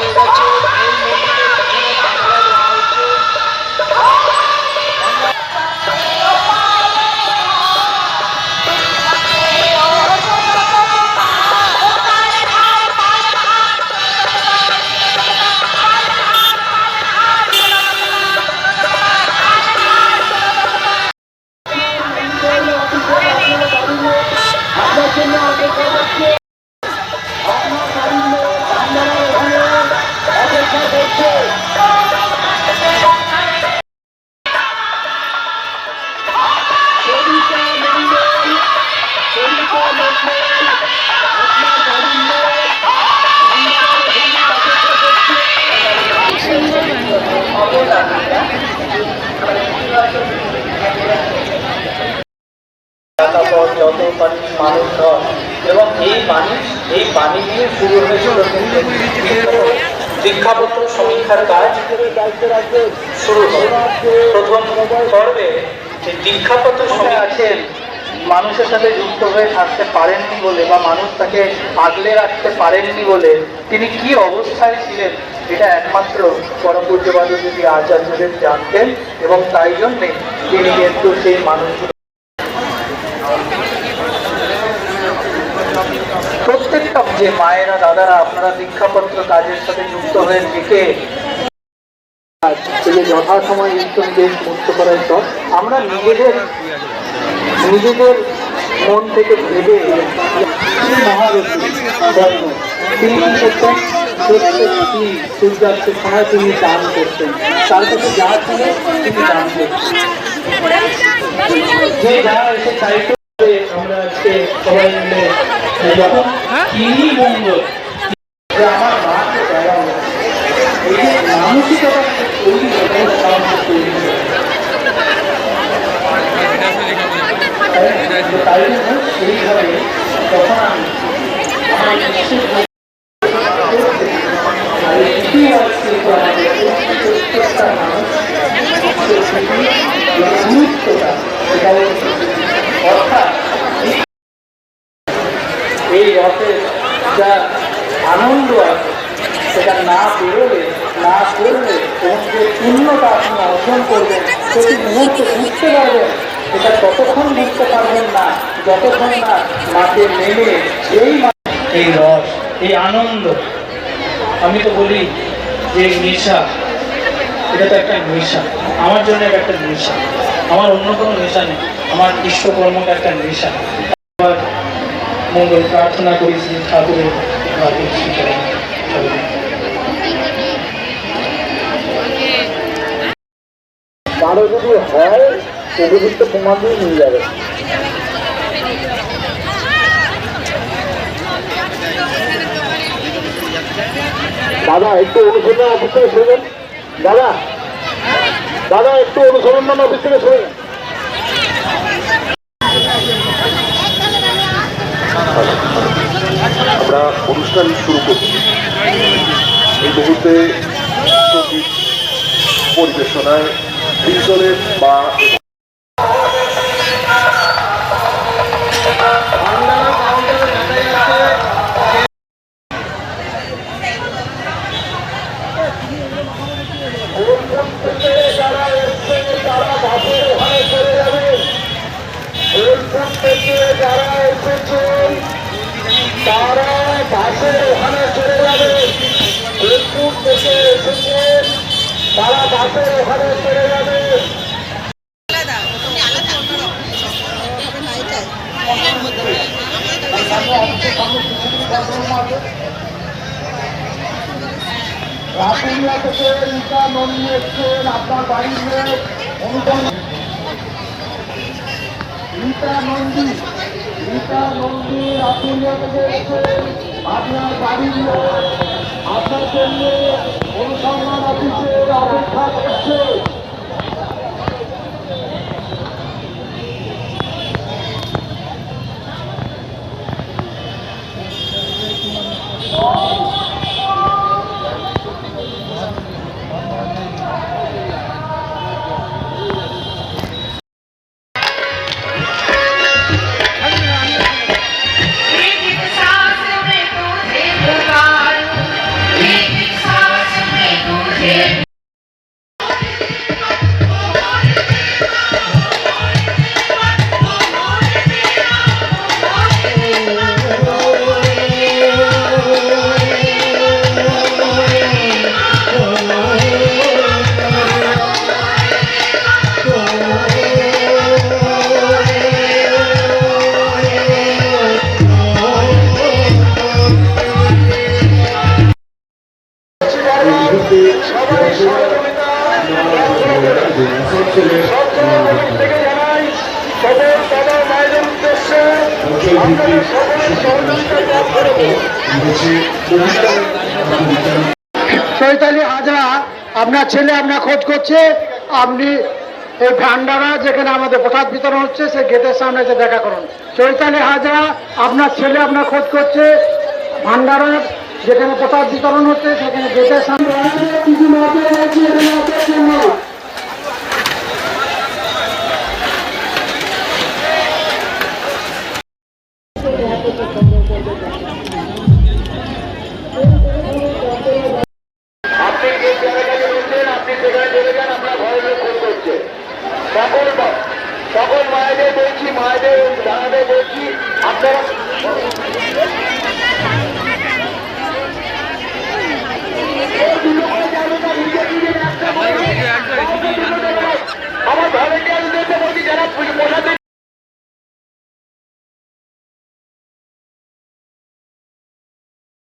হয়ে গেছে যত মানুষ এবং এই পানি এই পানি দিয়ে শুরু হয়েছিল কিন্তু দীক্ষাপত্র সমীক্ষার কাজ শুরু হয় প্রথম পর্বে দীক্ষাপত্র সময় আছেন। মানুষের সাথে যুক্ত হয়ে থাকতে পারেননি বলে বা মানুষ তাকে আগলে রাখতে পারেননি বলে তিনি কি অবস্থায় ছিলেন, এটা একমাত্র পরপূজ্যবাদ যদি আচার্যদেব জানতেন এবং তাই জন্যে তিনি কিন্তু সেই মানুষগুলো প্রত্যেকটা যে মায়েরা, দাদারা, আপনারা দীক্ষাপত্র কাজের সাথে যুক্ত হয়ে থেকে যথাসময় দেশ মুক্ত করার পর আমরা নিজেদের নিজেদের মন থেকে ভেবে মহারথী তিনি কি করতেন প্রত্যেক দিন সূর্যাস্তের সময় তিনি দান করতেন তার কাছে যা ছিল তিনি দান করতেন যে যারা এসে চাইতো যে আমরা আজকে সবাই মিলে যখন তিনি মঙ্গল। আমার মাকে দেওয়া হলো। এই যে মানসিকতা তৈরি হবে সাহায্য তৈরি হবে। তাই- তাই জন্য সেইভাবে তখন আমি আমার বিশেষ আর এই দ্বিতীয় আজকে যে আমাদের প্রত্যেকটা মানুষ সেই পৃথিবীর যে গুরুত্বটা সেটা হচ্ছে অর্থাৎ এই রথের যা আনন্দ আছে, সেটা না বেরোলে না করলে এবং যে পূর্ণতা আপনি অর্জন করবেন, প্রতি মুহূর্তে বুঝতে পারবেন এটা ততক্ষণ বুঝতে পারবেন না, যতক্ষণ না মাঠে নেমে এই মা- এই রস, এই আনন্দ। আমি তো বলি যে নেশা, এটা তো একটা নেশা। আমার জন্য একটা নেশা। আমার অন্য কোনো নেশা নেই। আমার ইষ্টকর্মটা একটা নেশা। মঙ্গল প্রার্থনা করি শ্রী ঠাকুরের কারও যদি হয় উপযুক্ত প্রমাণ দিয়ে নিয়ে যাবে। দাদা, একটু অনুসন্ধান অফিস থেকে শুনবেন দাদা দাদা, একটু অনুসন্ধান অফিস থেকে শুনবেন আমরা অনুষ্ঠান শুরু করছি। এই মুহূর্তে পরিবেশনায় মা তারা বাসের ওখানে চলে যাবে বোলপুর থেকে এসেছেন তারা বাসের ওখানে চলে যাবে রাতুলিয়া থেকে রীতা নন্দী এসছেন আপনার বাড়ির অনুপম রীতা নন্দী রাতুলিয়া থেকে এসছেন আপনার বাড়ির আপনার জন্য অনুসন্ধান অফিসের অপেক্ষা করছে। চৈতালি হাজরা, আপনার ছেলে আপনার খোঁজ করছে, আপনি এই ভান্ডারা যেখানে আমাদের প্রসাদ বিতরণ হচ্ছে, সেই গেটের সামনে এসে দেখা করুন। চৈতালি হাজরা, আপনার ছেলে আপনার খোঁজ করছে, ভান্ডারা যেখানে প্রসাদ বিতরণ হচ্ছে, সেখানে গেটের সামনে বলছি আপনারা